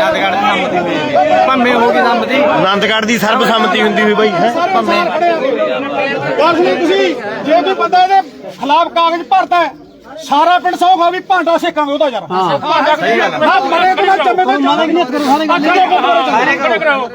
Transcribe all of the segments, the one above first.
ਆਨੰਦਗੜ੍ਹ ਦੀ ਸੰਮਤੀ ਹੋਈ ਭੰਮੇ ਹੋ ਗਈ ਸੰਮਤੀ ਆਨੰਦਗੜ੍ਹ ਦੀ ਸਰਬਸੰਮਤੀ ਹੁੰਦੀ ਹੋਈ ਬਾਈ ਹੈ? ਗੱਲ ਸੁਣੀ ਤੁਸੀਂ ਜੇ ਕੋਈ ਬੰਦਾ ਇਹਦੇ ਖਿਲਾਫ ਕਾਗਜ਼ ਭਰਦਾ ਹੈ ਸਾਰਾ ਪਿੰਡ ਸੌ ਖਾ ਵੀ ਭਾਂਡਾ ਸੇਕਾਂਗੇ ਉਹਦਾ ਯਾਰ। ਭਾਂਡਾ ਨਾ ਮਰੇ ਤੇ ਨਾ ਚੰਮੇ ਤੇ ਮਾਰੇ ਕਿ ਨਹੀਂ ਕਰੋ ਸਾਰੇ ਸਾਰੇ ਕਰਾਓ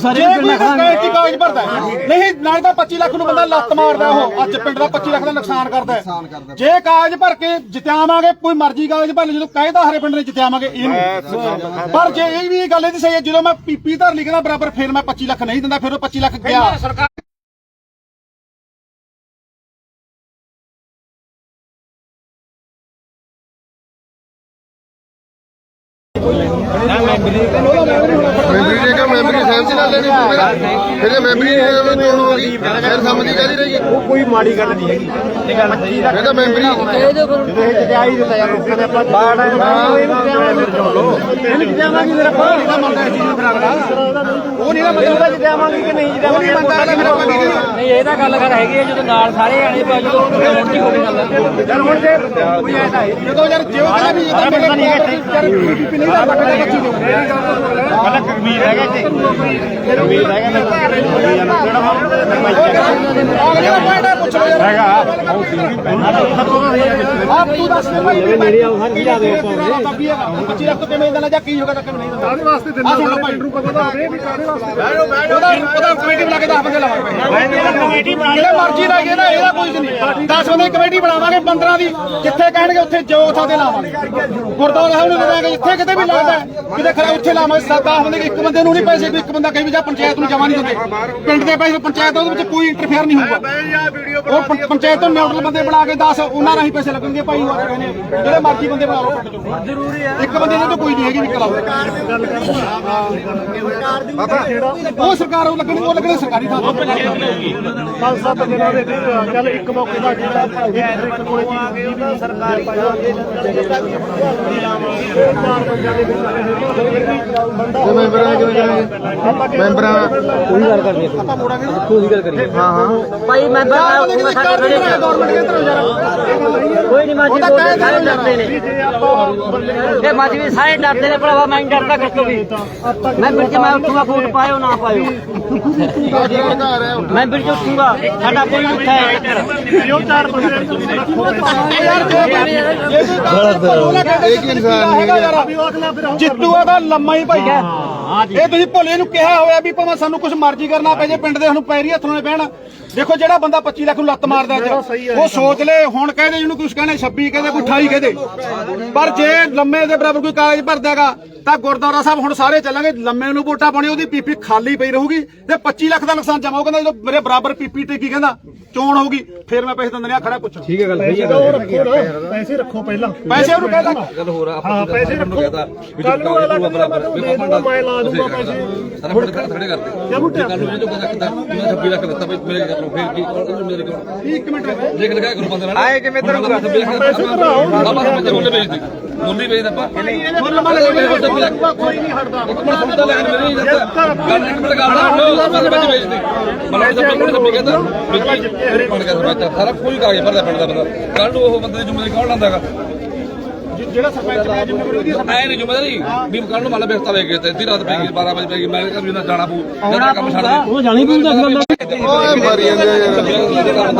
ਸਾਰੇ ਪਿੰਡ ਨਾ ਖਾਣ ਕੀ ਕਾਗਜ਼ ਭਰਦਾ ਹੈ? ਨਹੀਂ ਨਾਲ ਤਾਂ 25 ਲੱਖ ਨੂੰ ਬੰਦਾ ਲੱਤ ਮਾਰਦਾ ਉਹ। ਅੱਜ ਪਿੰਡ ਦਾ 25 ਲੱਖ ਦਾ ਨੁਕਸਾਨ ਕਰਦਾ ਹੈ। ਜੇ ਕਾਗਜ਼ ਭਰ ਕੇ ਜਿਤਾਵਾਂਗੇ ਕੋਈ ਮਰਜ਼ੀ ਕਾਗਜ਼ ਭਰ ਲੈ ਜਦੋਂ ਕਹਿੰਦਾ ਹਰੇ ਪਿੰਡ ਨੇ ਜਿਤਾਵਾਂਗੇ ਇਹਨੂੰ। ਪਰ ਜੇ ਇਹ ਵੀ ਗੱਲ ਇਹਦੀ ਸਹੀ ਹੈ ਜਦੋਂ ਮੈਂ ਪੀਪੀ ਧਰ ਲਿਖਦਾ ਬਰਾਬਰ ਫਿਰ ਮੈਂ 25 ਲੱਖ ਨਹੀਂ ਦਿੰਦਾ ਫਿਰ ਉਹ 25 ਲੱਖ ਗਿਆ। ਮੈਂਬਰੀ ਨੇ ਕਿਹਾ ਮੈਂਬਰੀ ਸਾਹਿਬ ਨਾਲ ਲੈਣੀ ਪਊਗਾ। ਫਿਰ ਇਹ ਮੈਂਬਰੀ ਨੇ ਚੋਣ ਹੋ ਗਈ ਫਿਰ ਸੰਮਤੀ ਕਾਦੀ ਰਹੀ ਕੋਈ ਮਾੜੀ ਗੱਲ ਨਹੀਂ ਹੈਗੀ। ਇਹ ਗੱਲ ਸਹੀ ਇਹ ਤਾਂ ਮੈਂਬਰੀ ਜਦੋਂ ਇਹ ਜਟਿਆਈ ਦਿੱਤਾ ਯਾਰ ਲੋਕਾਂ ਨੇ ਆਪਣਾ ਬਾੜ ਹੈ ਇਹਨੂੰ ਜਿਤਾਵਾਂਗੇ ਮੇਰਾ ਪਾਣੀ ਦਾ ਮੰਨਦਾ ਸੀ ਉਹ ਨਹੀਂ ਨਾ ਮੰਨਦਾ। ਜਿਤਾਵਾਂਗੇ ਕਿ ਨਹੀਂ ਜਿਤਾਵਾਂਗੇ ਨਹੀਂ ਇਹ ਤਾਂ ਗੱਲ ਕਰ ਹੈਗੀ ਹੈ ਜਦੋਂ ਨਾਲ ਸਾਰੇ ਆਣੇ ਪਾ ਜਦੋਂ ਗੱਲ ਹੈ ਯਾਰ ਹੁਣ ਤੇ ਕੋਈ ਐਸਾ ਹੈ ਜਦੋਂ ਯਾਰ ਜਿਉਂ ਕਹਿੰਦਾ ਵੀ ਇਹ ਤਾਂ ਮੇਰੇ ਯਾਰ ਪੀਪੀ ਨਹੀਂ ਦਾ ਬੱਕਰੇ ਬੱਚੀ ਨੂੰ ਪਹਿਲਾਂ ਕਮੀਰ ਹੈਗਾ ਤੇ ਕਮੀਰ ਹੈਗਾ ਅਗਲਾ ਪੁਆਇੰਟ ਹੈ ਪੁੱਛ ਲਓ ਯਾਰ ਹੈਗਾ ਆਪ ਤੂੰ ਦੱਸ ਦੇ ਭਾਈ ਮੇਰੇ ਆਉ ਹਰ ਵੀ ਆਵੇ ਆਪਾਂ 25 ਲੱਖ ਕਿਵੇਂ ਦੇਣਾ ਜਾਂ ਕੀ ਹੋਗਾ ਤਾਂ ਕਿਵੇਂ ਨਹੀਂ ਦੇਣਾ ਕਾਹਦੇ ਵਾਸਤੇ ਦਿੰਦਾ ਸੁਣ ਲਓ ਭਾਈ ਪਤਾ ਹੋਵੇ ਵੀ ਕਾਹਦੇ ਵਾਸਤੇ ਉਹਦਾ ਉਹਦਾ ਕਮੇਟੀ ਬਣਾ ਕੇ 10 ਬੰਦੇ ਲਾਵਾਂਗੇ ਕਮੇਟੀ ਬਣਾ ਜਿਹੜੇ ਮਰਜ਼ੀ ਲਾਈਏ ਨਾ 10 ਬੰਦੇ ਦੀ ਕਮੇਟੀ ਬਣਾਵਾਂਗੇ 15 ਦੀ। ਜਿੱਥੇ ਕਹਿਣਗੇ ਉੱਥੇ ਜੋ ਥਾਂ ਤੇ ਲਾਵਾਂਗੇ। ਗੁਰਦੁਆਰਾ ਸਾਹਿਬ ਨੂੰ ਲਵਾਂਗੇ ਜਿੱਥੇ ਕਿਤੇ ਵੀ ਲਾਉਂਦਾ ਕਿਤੇ ਖੜਾ ਉੱਥੇ ਲਾਵਾਂਗੇ। 10 ਬੰਦੇ ਇੱਕ ਬੰਦੇ ਨੂੰ ਨਹੀਂ ਪੈਸੇ ਕੋਈ ਇੱਕ ਬੰਦਾ ਕਹੇ ਵੀ ਜਾ ਪੰਚਾਇਤ ਨੂੰ ਜਮਾ ਨਹੀਂ ਦਿੰਦੇ। ਪਿੰਡ ਦੇ ਪੈਸੇ ਪੰਚਾਇਤ ਉਹਦੇ ਵਿੱਚ ਕੋਈ ਇੰਟਰਫੇਅਰ ਨਹੀਂ ਹੋਊਗਾ। ਉਹ ਪੰਚਾਇਤ ਤੋਂ ਨਿਊਟਰਲ ਬੰਦੇ ਬਣਾ ਕੇ 10 ਉਹਨਾਂ ਰਾਹੀਂ ਪੈਸੇ ਲੱਗਣਗੇ ਭਾਈ। ਜਿਹੜੇ ਮਰਜ਼ੀ ਬੰਦੇ ਬਣਾ ਲਓ ਜ਼ਰੂਰੀ ਹੈ ਇੱਕ ਬੰਦੇ ਨਾਲ ਤਾਂ ਕੋਈ ਨਹੀਂ ਹੈਗੀ ਨਿਕਲ ਉਹ ਸਰਕਾਰ ਉਹ ਲੱਗਣੀ ਉਹ ਲੱਗਣੀ ਸਰਕਾਰੀ ਥਾਂ ਪੰਜ ਸੱਤ ਦਿਨਾਂ ਦੇ ਵਿੱਚ ਚੱਲ ਇੱਕ ਮੌਕੇ ਦਾ ਜਿਹੜਾ ਇੱਕ ਇੱਕ ਕੋਲੇ ਚੀਜ਼ ਵੀ ਸਰਕਾਰੀ ਤੇ ਮੈਂਬਰਾਂ ਨੇ ਕਿਵੇਂ ਕਰਾਂਗੇ ਮੈਂਬਰਾਂ ਕੋਈ ਗੱਲ ਕਰਨੀ ਆਪਾਂ ਮੋੜਾਂਗੇ ਕੋਈ ਗੱਲ ਕਰੀਏ ਹਾਂ ਹਾਂ ਭਾਈ ਮੈਂ ਬਤਾ ਮੈਂ ਸਾਡੇ ਖੜੇ ਚ ਗਵਰਨਮੈਂਟ ਦੇ ਅੰਦਰ ਯਾਰ ਕੋਈ ਨਹੀਂ ਮਾਜੀ ਬੋਲਦੇ ਸਾਰੇ ਡਰਦੇ ਨੇ। ਇਹ ਮਾਜੀ ਵੀ ਸਾਰੇ ਡਰਦੇ ਨੇ ਭਰਾਵਾ ਮੈਂ ਨਹੀਂ ਡਰਦਾ ਕਿਤੋਂ ਵੀ। ਮੈਂ ਵਿੱਚ ਮੈਂ ਉੱਠੂਗਾ ਵੋਟ ਪਾਇਓ ਨਾ ਪਾਇਓ। ਮੈਂ ਵਿੱਚ ਉੱਠੂਗਾ ਸਾਡਾ ਕੋਈ ਉੱਠਾ ਹੈ ਇੱਧਰ ਜੋ ਚਾਰ ਬੰਦੇ ਇਹ ਕੀ ਇਨਸਾਨ ਹੈਗਾ। ਯਾਰ ਜਿੱਤੂਆ ਦਾ ਲੰਮਾ ਹੀ ਭਾਈ ਹੈ। ਇਹ ਤੁਸੀਂ ਭੋਲੇ ਨੂੰ ਕਿਹਾ ਹੋਇਆ ਵੀ ਭਾਵੇਂ ਸਾਨੂੰ ਕੁਝ ਮਰਜ਼ੀ ਕਰਨਾ ਪੈ ਜੇ ਪਿੰਡ ਦੇ ਸਾਨੂੰ ਪੈਰੀ ਹੱਥੋਂ ਪੈਣ ਦੇਖੋ ਜਿਹੜਾ ਬੰਦਾ 25 ਲੱਖ ਨੂੰ ਲੱਤ ਮਾਰਦਾ ਅੱਜ ਉਹ ਸੋਚ ਲੈ ਹੁਣ ਕਹਿੰਦੇ ਜਿਹਨੂੰ ਕੁਝ ਕਹਿੰਦੇ 26 ਕਹਿੰਦੇ ਕੋਈ 28 ਕਹਿੰਦੇ। ਪਰ ਜੇ ਲੰਮੇ ਦੇ ਬਰਾਬਰ ਕੋਈ ਕਾਗਜ਼ ਭਰਦਾ ਹੈਗਾ ਤਾਂ ਗੁਰਦੁਆਰਾ ਸਾਹਿਬ ਹੁਣ ਸਾਰੇ ਚੱਲਾਂਗੇ ਲੰਮੇ ਨੂੰ ਵੋਟਾਂ ਪਾਉਣੀ ਉਹਦੀ ਪੀਪੀ ਖਾਲੀ ਪਈ ਰਹੂਗੀ ਤੇ 25 ਲੱਖ ਦਾ ਨੁਕਸਾਨ ਜਮਾ ਉਹ ਕਹਿੰਦਾ ਜਦੋਂ ਮੇਰੇ ਬਰਾਬਰ ਪੀਪੀ ਤੇ ਕੀ ਕਹਿੰਦਾ ਚੋਣ ਹੋਊਗੀ ਫਿਰ ਮੈਂ ਪੈਸੇ ਦਿੰਦੇ ਆ ਖੜਾ ਪੁੱਛੋ। ਠੀਕ ਹੈ ਗੱਲ ਸਹੀ ਹੈ ਪੈਸੇ ਰੱਖੋ ਪਹਿਲਾਂ। ਪੈਸੇ ਉਹਨੂੰ ਕਹਿੰਦਾ। ਗੱਲ ਹੋਰ ਆ ਹਾਂ ਪੈਸੇ ਰੱਖੋ। ਕੱਲ ਨੂੰ ਅਗਲਾ ਕਹਿੰਦਾ ਮੈਂ ਲਾ ਦੂੰਗਾ ਪੈਸੇ। ਸਾਰਾ ਪਿੰਡ ਖੜੇ ਖੜੇ ਕਰਦੇ ਕਿਆ ਬੁੱਟੇ ਕੱਲ ਨੂੰ ਇਹਨੂੰ ਕਹਿੰਦਾ ਕਿਦਾਂ? ਮੈਂ 26 ਲੱਖ ਦਿੱਤਾ ਮੇਰੇ ਕੋਲ ਫਿਰ ਕੀ ਉਹਨੂੰ ਮੇਰੇ ਕੋਲ। ਇੱਕ ਮਿੰਟ ਦੇਖ ਲਗਾ ਗੁਰੂ ਬੰਦੇ ਨਾਲ। ਆਏ ਕਿਵੇਂ ਤਰੂਗਾ ਪੈਸੇ ਭਰਾਓ। ਬਾਬਾ ਮੈਂ ਮੁੱਲ ਵੇਚਦੀ ਮੁੱਲ ਵੇਚਦਾ ਆਪਾਂ। ਮੁੱਲ ਮੰਨ ਲੈ ਕੋਈ ਨਹੀਂ ਹਟਦਾ। ਇੱਕ ਮਿੰਟ ਸੁਣਦਾ ਲੈਣ ਮੇਰੇ ਨਹੀਂ ਜਾਂਦਾ। ਗੱਲ ਇੱਕ ਮਿੰਟ ਗੱਲ ਨਾ ਮੈਂ ਵਿੱਚ ਕੋਲ ਕਹਿੰਦਾ ਵਿੱਚ ਪੜ ਗਿਆ ਸਰਪੰਚ ਸਾਰਾ ਕੋਈ ਕਾਗਜ਼ ਭਰਦਾ ਪਿੰਡ ਦਾ ਬੰਦਾ। ਕੱਲ ਨੂੰ ਉਹ ਬੰਦੇ ਦੀ ਜ਼ਿੰਮੇਵਾਰੀ ਕੌਣ ਲੈਂਦਾਗਾ ਜਿਹੜਾ ਸਰਪੰਚ ਨੇ ਜ਼ਿੰਮੇਵਾਰੀ ਉਹਦੀ। ਐ ਨਹੀਂ ਜ਼ਿੰਮੇਵਾਰੀ ਵੀ ਕੱਲ ਨੂੰ ਮੰਨ ਬਿਸਤਾ ਵੇਚ ਗਏ ਤੇ ਅੱਧੀ ਰਾਤ ਪੈ ਗਈ 12 ਵਜੇ ਪੈ ਗਈ ਮੈਂ ਕਹਿੰਦਾ ਜਾਣਾ ਪਊ ਜਾਂ ਕੰਮ ਛੱਡ ਦੇ ਉਹ ਜਾਣੀ ਪਊਗਾ ਓਏ ਮਰੀ ਜਾਂਦੇ ਆ ਯਾਰ